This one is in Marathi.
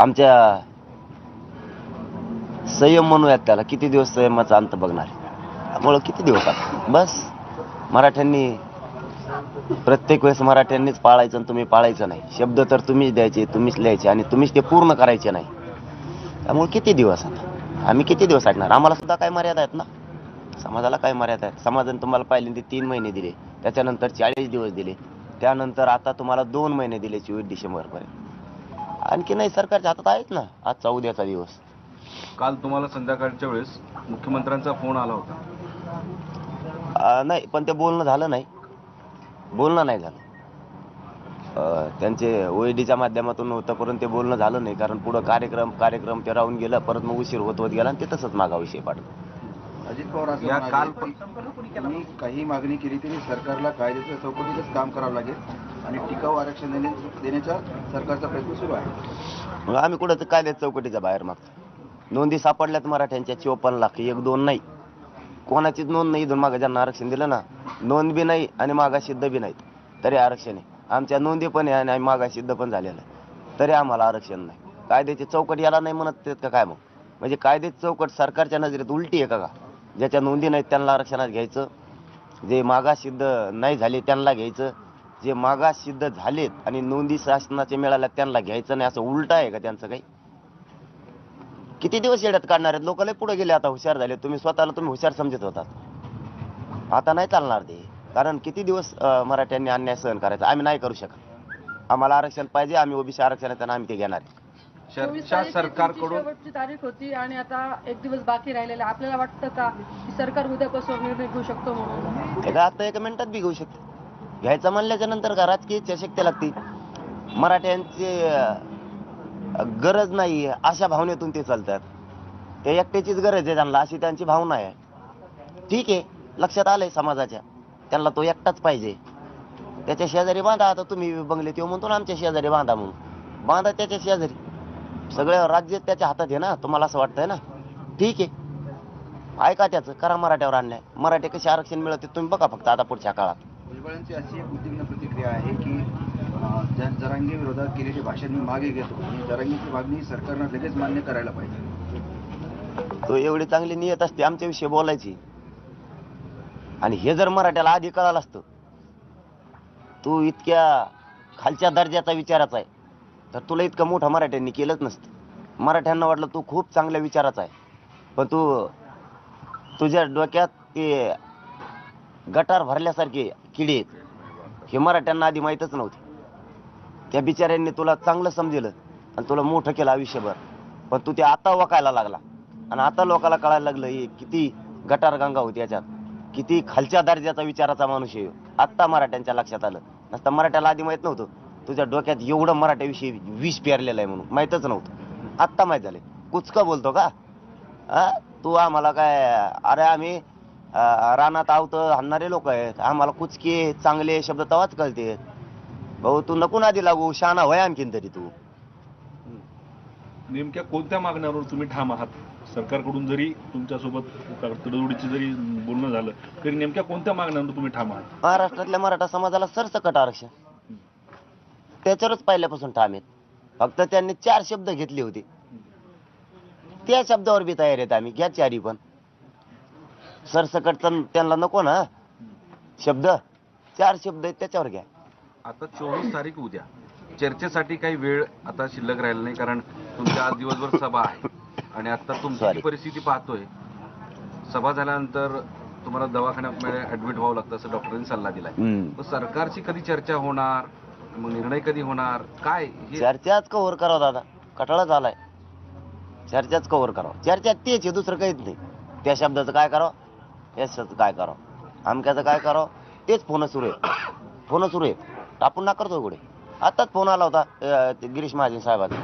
आमच्या संयम म्हणूयात त्याला. किती दिवस संयमाचा अंत बघणार त्यामुळं किती दिवस आता? बस. मराठ्यांनी प्रत्येक वेळेस मराठ्यांनीच पाळायचं आणि तुम्ही पाळायचं नाही. शब्द तर तुम्हीच द्यायचे तुम्हीच लिहायचे आणि तुम्हीच ते पूर्ण करायचे नाही. त्यामुळे किती दिवस आता? आम्ही किती दिवस ऐकणार आम्हाला सुद्धा काय मर्यादा आहेत ना? समाजाला काय मर्यादा आहेत. समाजाने तुम्हाला पहिल्यांदा तीन महिने दिले. त्याच्यानंतर चाळीस दिवस दिले. त्यानंतर आता तुम्हाला दोन महिने दिले चोवीस डिसेंबरपर्यंत. आणखी नाही सरकारच्या हातात आहेत ना आजचा उद्याचा दिवस. काल तुम्हाला संध्याकाळच्या वेळेस मुख्यमंत्र्यांचा फोन आला होता. अं, नाही पण ते बोलणं झालं नाही. बोलणं नाही झालं. अं, त्यांचे ओएडीच्या माध्यमातून होतं परंतु ते बोलणं झालं नाही कारण पुढं कार्यक्रम कार्यक्रम ते राहून गेलं परत मग उशीर होत होत गेला आणि ते तसंच मागा विषय पाडलं अजित पवार असं या म्हणाले काल की तुम्ही काही मागणी केली तरी सरकारला कायद्याच्या चौकटीतच काम करावं लागेल आणि टिकाऊ आरक्षण देणे- देण्याचा सरकारचा प्रयत्न सुरू आहे. मग आम्ही कुठं कायद्यात चौकटीच्या बाहेर मागतो. नोंदी सापडल्यात मराठ्यांच्या चोपन्न लाख एक दोन नाही. कोणाचीच नोंद नाही इथून मागं ज्यांना आरक्षण दिलं ना नोंद बी नाही आणि मागा सिद्ध बी नाहीत. तरी आरक्षण आहे. आमच्या नोंदी पण आहे आणि मागा सिद्ध पण झालेलं आहे. तरी आम्हाला आरक्षण नाही. कायद्याची चौकट याला नाही म्हणत आहेत का काय मग? म्हणजे कायद्याची चौकट सरकारच्या नजरेत उलटी आहे का का? ज्याच्या नोंदी नाहीत त्यांना आरक्षणात घ्यायचं. जे मागासिद्ध नाही झाले त्यांना घ्यायचं. जे मागासिद्ध झालेत आणि नोंदी शासनाचे मिळाल्या त्यांना घ्यायचं नाही असं उलट आहे का त्यांचं काही? किती दिवस येड्यात काढणार आहेत? लोकांना पुढे गेले आता हुशार झाले. तुम्ही स्वतःला तुम्ही हुशार समजत होतात आता नाही चालणार ते. कारण किती दिवस मराठ्यांनी अन्याय सहन करायचा? आम्ही नाही करू शकत. आम्हाला आरक्षण पाहिजे आम्ही ओबीसी आरक्षण आहे, आम्ही ते घेणार आहे. चर्चा सरकारकडून शेवटची तारीख होती आणि आता एक दिवस बाकी राहिलेला. आपल्याला वाटतं का की सरकार उद्यापासून निर्णय घेऊ शकतो म्हणून? आता एका मिनिटात बी घेऊ शकते. घ्यायचं म्हणल्याच्या नंतर का राजकीय इच्छाशक्ती लागते? मराठ्यांची गरज नाही अशा भावनेतून ते चालतात. ते एकट्याचीच गरज आहे त्यांना अशी त्यांची भावना आहे. ठीक आहे लक्षात आलंय समाजाच्या. त्यांना तो एकटाच पाहिजे. त्याच्या शेजारी बांधा आता तुम्ही बंगले तो म्हणतो ना आमच्या शेजारी बांधा म्हणून. बांधा त्याच्या शेजारी. सगळं राज्य त्याच्या हातात आहे ना तुम्हाला असं वाटतंय ना? ठीक आहे. ऐका त्याचं करा मराठ्यावर अन्याय. मराठी कसे आरक्षण मिळते तुम्ही बघा फक्त आता पुढच्या काळात. भुजबळांची अशी एक उद्विग्न प्रतिक्रिया आहे की जरांगे विरोधात केलेली भाषण मी मागे घेतो. आणि जरांगीची मागणी सरकारनं लगेच मान्य करायला पाहिजे. तो एवढी चांगली नियत असते आमच्याविषयी बोलायची. आणि हे जर मराठ्याला आधी कळालं असतं तू इतक्या खालच्या दर्जाचा विचाराचा आहे. तर तुला इतकं मोठं मराठ्यांनी केलंच नसतं. मराठ्यांना वाटलं तू खूप चांगल्या विचाराचा आहे. पण तू तुझ्या डोक्यात ते गटार भरल्यासारखे किडे आहेत. हे मराठ्यांना आधी माहीतच नव्हते. त्या बिचाऱ्यांनी तुला चांगलं समजेलं आणि तुला मोठं केलं आयुष्यभर. पण तू ते आता वकायला लागला. आणि आता लोकाला कळायला लागलं हे किती गटार गंगा होती याच्यात. किती खालच्या दर्जाचा विचाराचा माणूस आहे. आत्ता मराठ्यांच्या लक्षात आलं. नसतं मराठ्याला आधी माहीत नव्हतं. तुझ्या डोक्यात एवढं मराठ्याविषयी विष पेरलेलं आहे म्हणून. माहीतच नव्हतं. आत्ता माहीत झाले कुचका बोलतो का? हा? तू आम्हाला काय अरे आम्ही रानात आवत हाणणारे लोक आहेत. आम्हाला कुचके चांगले शब्द तवाच कळते. भाऊ तू नको नादी लागू. शहाणा होय आणखीन तरी तू. नेमक्या कोणत्या मागण्यावर तुम्ही ठाम आहात? सरकारकडून जरी तुमच्यासोबत तडजोडीची जरी बोलणं झालं तरी नेमक्या कोणत्या मागण्यांवर तुम्ही ठाम आहात? महाराष्ट्रातल्या मराठा समाजाला सरसकट आरक्षण. त्याच्यावरच पहिल्यापासून ठाम आहेत. फक्त त्यांनी चार शब्द घेतले होते. त्या शब्दावर बी तयार आहेत आम्ही. घ्या चारी पण. सरसकट त्यांना नको ना. शब्द. चार शब्द आहेत त्याच्यावर घ्या. आता चोवीस तारीख उद्या. चर्चेसाठी काही वेळ आता शिल्लक राहिला नाही कारण तुमच्या आज दिवसभर सभा आहे. आणि आता तुमची Sorry. परिस्थिती पाहतोय सभा झाल्यानंतर तुम्हाला दवाखान्यामध्ये ऍडमिट व्हावं लागतं असं डॉक्टरांनी सल्ला दिलाय. हम्म. सरकारची कधी चर्चा होणार? मग निर्णय कधी होणार? काय? हे चर्चाच कव्हर करावं दादा. कटाळा झालाय. चर्चाच कव्हर करावं. चर्चा तेच आहे दुसरं काहीच नाही. त्या शब्दाचं काय करावं? या शब्दाचं काय करावं? अमक्याचं काय करावं? तेच फोन सुरू आहे फोन सुरू आहे आपण ना करतो पुढे. आताच फोन आला होता अं, ते गिरीश महाजन साहेबाचा